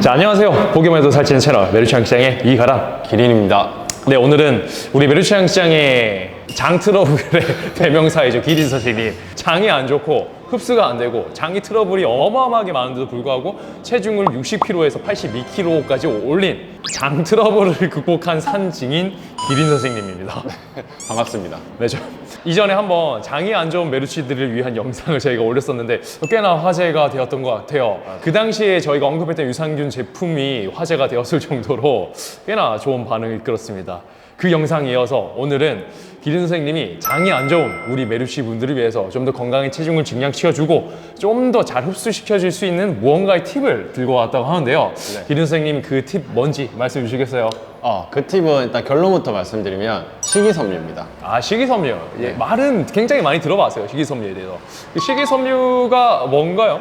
자, 안녕하세요. 보기만 해도 살찌는 채널 메르시장 시장의 이가람 기린입니다. 네, 오늘은 우리 메르시장 시장의 장 트러블의 대명사이죠. 기린 선생님. 장이 안 좋고 흡수가 안 되고 장이 트러블이 어마어마하게 많은데도 불구하고 체중을 60kg에서 82kg까지 올린 장 트러블을 극복한 산증인 기린 선생님입니다. 반갑습니다. 네, 저 이전에 한번 장이 안 좋은 메르치들을 위한 영상을 저희가 올렸었는데 꽤나 화제가 되었던 것 같아요. 그 당시에 저희가 언급했던 유산균 제품이 화제가 되었을 정도로 꽤나 좋은 반응을 이끌었습니다. 그 영상에 이어서 오늘은 기린 선생님이 장이 안 좋은 우리 메르치 분들을 위해서 좀 더 건강한 체중을 증량시켜주고 좀 더 잘 흡수시켜줄 수 있는 무언가의 팁을 들고 왔다고 하는데요. 기린 선생님 그 팁 뭔지 말씀해 주시겠어요? 어, 그 팁은 일단 결론부터 말씀드리면 식이섬유입니다. 아 식이섬유 예, 말은 굉장히 많이 들어봤어요 식이섬유에 대해서 그 식이섬유가 뭔가요?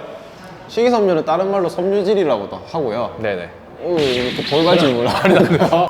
식이섬유는 다른 말로 섬유질이라고도 하고요. 네네 오, 이렇게 돌발 질문을 하는데요.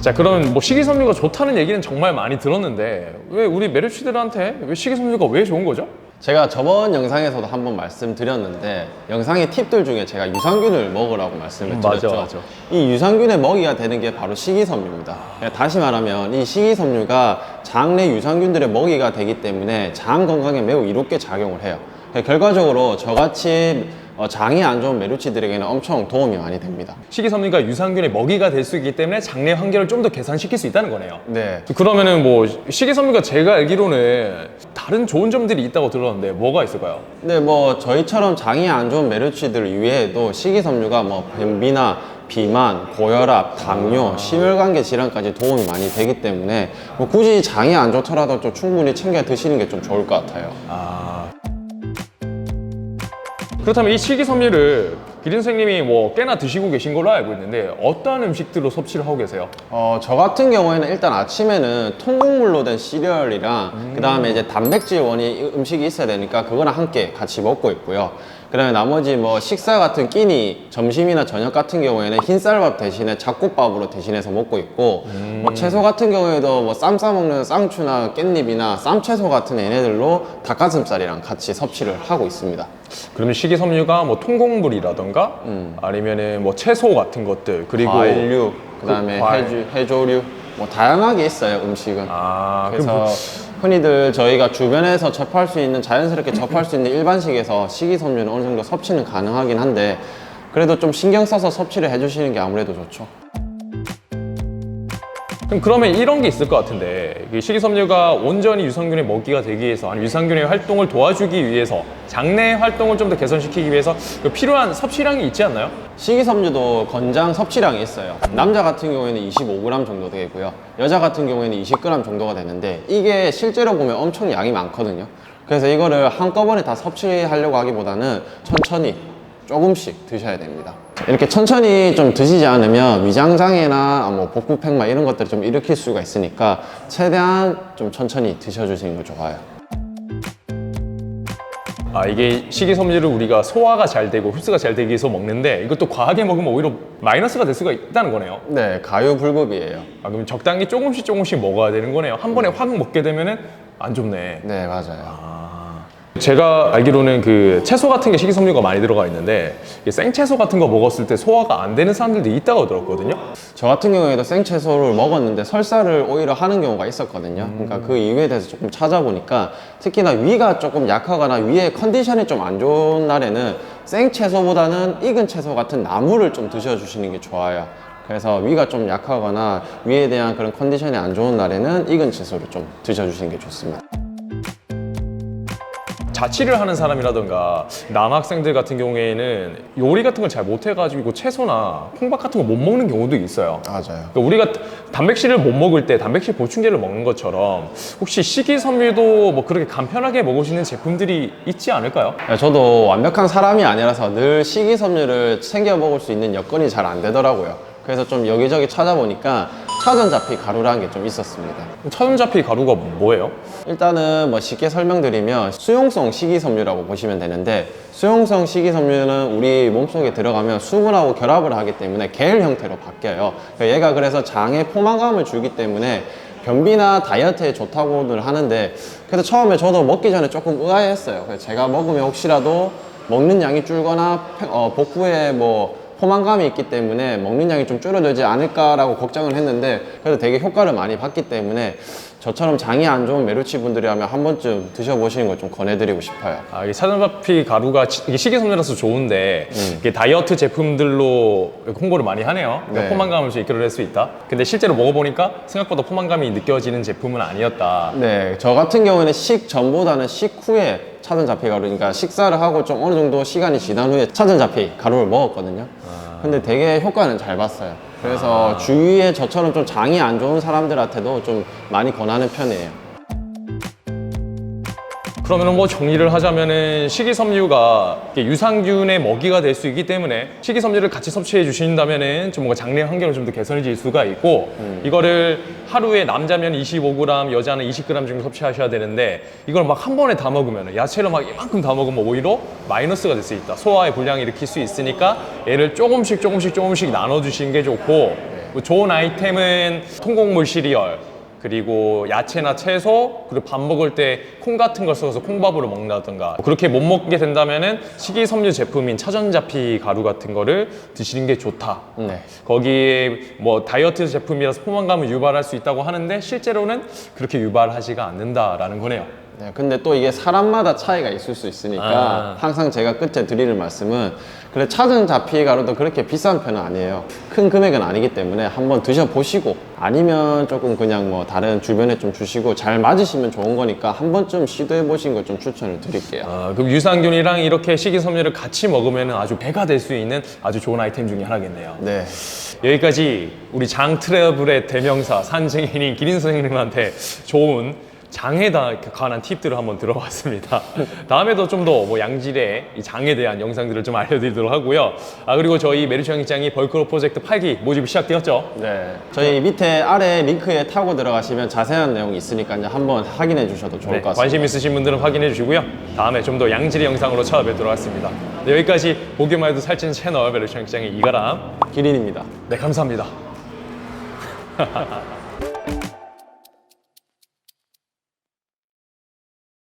자 그러면 뭐 식이섬유가 좋다는 얘기는 정말 많이 들었는데 왜 우리 메르시들한테 왜 식이섬유가 왜 좋은 거죠? 제가 저번 영상에서도 한번 말씀드렸는데 영상의 팁들 중에 제가 유산균을 먹으라고 말씀을 음, 드렸죠. 맞아, 맞아. 이 유산균의 먹이가 되는 게 바로 식이섬유입니다. 그러니까 다시 말하면 이 식이섬유가 장 내 유산균들의 먹이가 되기 때문에 장 건강에 매우 이롭게 작용을 해요. 그러니까 결과적으로 저같이 어, 장이 안 좋은 메루치들에게는 엄청 도움이 많이 됩니다. 식이섬유가 유산균의 먹이가 될 수 있기 때문에 장내 환경을 좀 더 개선시킬 수 있다는 거네요 네. 그러면은 뭐 식이섬유가 제가 알기로는 다른 좋은 점들이 있다고 들었는데 뭐가 있을까요? 근데 뭐 저희처럼 장이 안 좋은 메르치들 이외에도 식이섬유가 뭐 변비나 비만, 고혈압, 당뇨, 심혈관계 질환까지 도움이 많이 되기 때문에 뭐 굳이 장이 안 좋더라도 좀 충분히 챙겨 드시는 게 좀 좋을 것 같아요. 아. 그렇다면 이 식이섬유를 기린 선생님이 뭐 꽤나 드시고 계신 걸로 알고 있는데 어떠한 음식들로 섭취를 하고 계세요? 어, 저 같은 경우에는 일단 아침에는 통곡물로 된 시리얼이랑 그 다음에 이제 단백질 원이 음식이 있어야 되니까 그거랑 함께 같이 먹고 있고요. 그 다음에 나머지 뭐 식사 같은 끼니, 점심이나 저녁 같은 경우에는 흰쌀밥 대신에 잡곡밥으로 대신해서 먹고 있고 뭐 채소 같은 경우에도 뭐 쌈 싸 먹는 쌍추나 깻잎이나 쌈채소 같은 얘네들로 닭가슴살이랑 같이 섭취를 하고 있습니다. 그러면 식이섬유가 뭐 통곡물이라던가 아니면은 뭐 채소 같은 것들 그리고 과일류, 그 다음에 그 과일. 해조류 뭐 다양하게 있어요 음식은. 아 그래서 그럼 흔히들 저희가 주변에서 접할 수 있는 자연스럽게 접할 수 있는 일반식에서 식이섬유는 어느 정도 섭취는 가능하긴 한데 그래도 좀 신경 써서 섭취를 해주시는 게 아무래도 좋죠. 그럼 그러면 이런 게 있을 것 같은데 이 식이섬유가 온전히 유산균의 먹이가 되기 위해서 아니 유산균의 활동을 도와주기 위해서 장내 활동을 좀 더 개선시키기 위해서 그 필요한 섭취량이 있지 않나요? 식이섬유도 권장 섭취량이 있어요. 남자 같은 경우에는 25g 정도 되고요. 여자 같은 경우에는 20g 정도가 되는데 이게 실제로 보면 엄청 양이 많거든요. 그래서 이거를 한꺼번에 다 섭취하려고 하기보다는 천천히 조금씩 드셔야 됩니다. 이렇게 천천히 좀 드시지 않으면 위장장애나 뭐 복부 팽마 이런 것들을 좀 일으킬 수가 있으니까 최대한 좀 천천히 드셔주시는 게 좋아요. 아 이게 식이섬유를 우리가 소화가 잘 되고 흡수가 잘 되기 위해서 먹는데 이것도 과하게 먹으면 오히려 마이너스가 될 수가 있다는 거네요. 네, 가유불급이에요. 아 그럼 적당히 조금씩 조금씩 먹어야 되는 거네요. 한 번에 확 먹게 되면은 안 좋네. 네, 맞아요. 제가 알기로는 그 채소 같은 게 식이섬유가 많이 들어가 있는데 생채소 같은 거 먹었을 때 소화가 안 되는 사람들도 있다고 들었거든요. 저 같은 경우에도 생채소를 먹었는데 설사를 오히려 하는 경우가 있었거든요. 그러니까 그 이유에 대해서 조금 찾아보니까 특히나 위가 조금 약하거나 위의 컨디션이 좀 안 좋은 날에는 생채소보다는 익은 채소 같은 나물을 좀 드셔주시는 게 좋아요. 그래서 위가 좀 약하거나 위에 대한 그런 컨디션이 안 좋은 날에는 익은 채소를 좀 드셔주시는 게 좋습니다. 자취를 하는 사람이라던가 남학생들 같은 경우에는 요리 같은 걸 잘 못해가지고 채소나 콩밥 같은 거 못 먹는 경우도 있어요. 맞아요. 그러니까 우리가 단백질을 못 먹을 때 단백질 보충제를 먹는 것처럼 혹시 식이섬유도 뭐 그렇게 간편하게 먹을 수 있는 제품들이 있지 않을까요? 네, 저도 완벽한 사람이 아니라서 늘 식이섬유를 챙겨 먹을 수 있는 여건이 잘 안 되더라고요. 그래서 좀 여기저기 찾아보니까 차전자피 가루라는 게 좀 있었습니다. 천연자피 가루가 뭐예요? 일단은 뭐 쉽게 설명드리면 수용성 식이섬유라고 보시면 되는데 수용성 식이섬유는 우리 몸속에 들어가면 수분하고 결합을 하기 때문에 겔 형태로 바뀌어요. 그러니까 얘가 그래서 장에 포만감을 주기 때문에 변비나 다이어트에 좋다고는 하는데 그래서 처음에 저도 먹기 전에 조금 의아해했어요. 그래서 제가 먹으면 혹시라도 먹는 양이 줄거나 폐- 어, 복부에 뭐 포만감이 있기 때문에 먹는 양이 좀 줄어들지 않을까라고 걱정을 했는데 그래도 되게 효과를 많이 봤기 때문에 저처럼 장이 안 좋은 메루치 분들이라면 한 번쯤 드셔보시는 걸 좀 권해드리고 싶어요. 아, 이게 사전바피 가루가 이게 식이섬유라서 좋은데 이게 다이어트 제품들로 홍보를 많이 하네요. 그러니까 네. 포만감을 좀 이끌어낼 수 있다. 근데 실제로 먹어보니까 생각보다 포만감이 느껴지는 제품은 아니었다. 네, 저 같은 경우에는 식 전보다는 식 후에 차전 잡피 가루, 그러니까 식사를 하고 좀 어느 정도 시간이 지난 후에 차전 잡피 가루를 먹었거든요. 근데 되게 효과는 잘 봤어요. 그래서 주위에 저처럼 좀 장이 안 좋은 사람들한테도 좀 많이 권하는 편이에요. 그러면은 뭐 정리를 하자면은 식이섬유가 유산균의 먹이가 될 수 있기 때문에 식이섬유를 같이 섭취해 주신다면은 좀 뭔가 장내 환경을 좀 더 개선해질 수가 있고 이거를 하루에 남자면 25g, 여자는 20g 정도 섭취하셔야 되는데 이걸 막 한 번에 다 먹으면 야채를 막 이만큼 다 먹으면 오히려 마이너스가 될 수 있다. 소화에 불량을 일으킬 수 있으니까 얘를 조금씩 조금씩 조금씩 나눠 주시는 게 좋고 뭐 좋은 아이템은 통곡물 시리얼 그리고 야채나 채소 그리고 밥 먹을 때 콩 같은 걸 써서 콩밥으로 먹는다든가 그렇게 못 먹게 된다면은 식이섬유 제품인 차전자피 가루 같은 거를 드시는 게 좋다. 네. 거기에 뭐 다이어트 제품이라서 포만감을 유발할 수 있다고 하는데 실제로는 그렇게 유발하지가 않는다라는 거네요. 네, 근데 또 이게 사람마다 차이가 있을 수 있으니까 아. 항상 제가 끝에 드리는 말씀은 그래 차전 잡피 가루도 그렇게 비싼 편은 아니에요. 큰 금액은 아니기 때문에 한번 드셔보시고 아니면 조금 그냥 뭐 다른 주변에 좀 주시고 잘 맞으시면 좋은 거니까 한 번쯤 시도해 보신 걸 좀 추천을 드릴게요. 아, 그럼 유산균이랑 이렇게 식이섬유를 같이 먹으면 아주 배가 될 수 있는 아주 좋은 아이템 중에 하나겠네요. 네. 여기까지 우리 장 트러블의 대명사 산증인인 기린 선생님한테 좋은 장에 다 관한 팁들을 한번 들어봤습니다. 다음에도 좀 더 뭐 양질의 이 장에 대한 영상들을 좀 알려드리도록 하고요. 아 그리고 저희 메르츠 영장이 벌크로 프로젝트 8기 모집이 시작되었죠. 네. 저희 밑에 아래 링크에 타고 들어가시면 자세한 내용이 있으니까 이제 한번 확인해 주셔도 좋을 네, 것 같습니다. 관심 있으신 분들은 확인해 주시고요. 다음에 좀 더 양질의 영상으로 찾아뵙도록 하겠습니다. 네, 여기까지 보기만 해도 살찐 채널 메르츠 영장의 이가람. 기린입니다. 네, 감사합니다.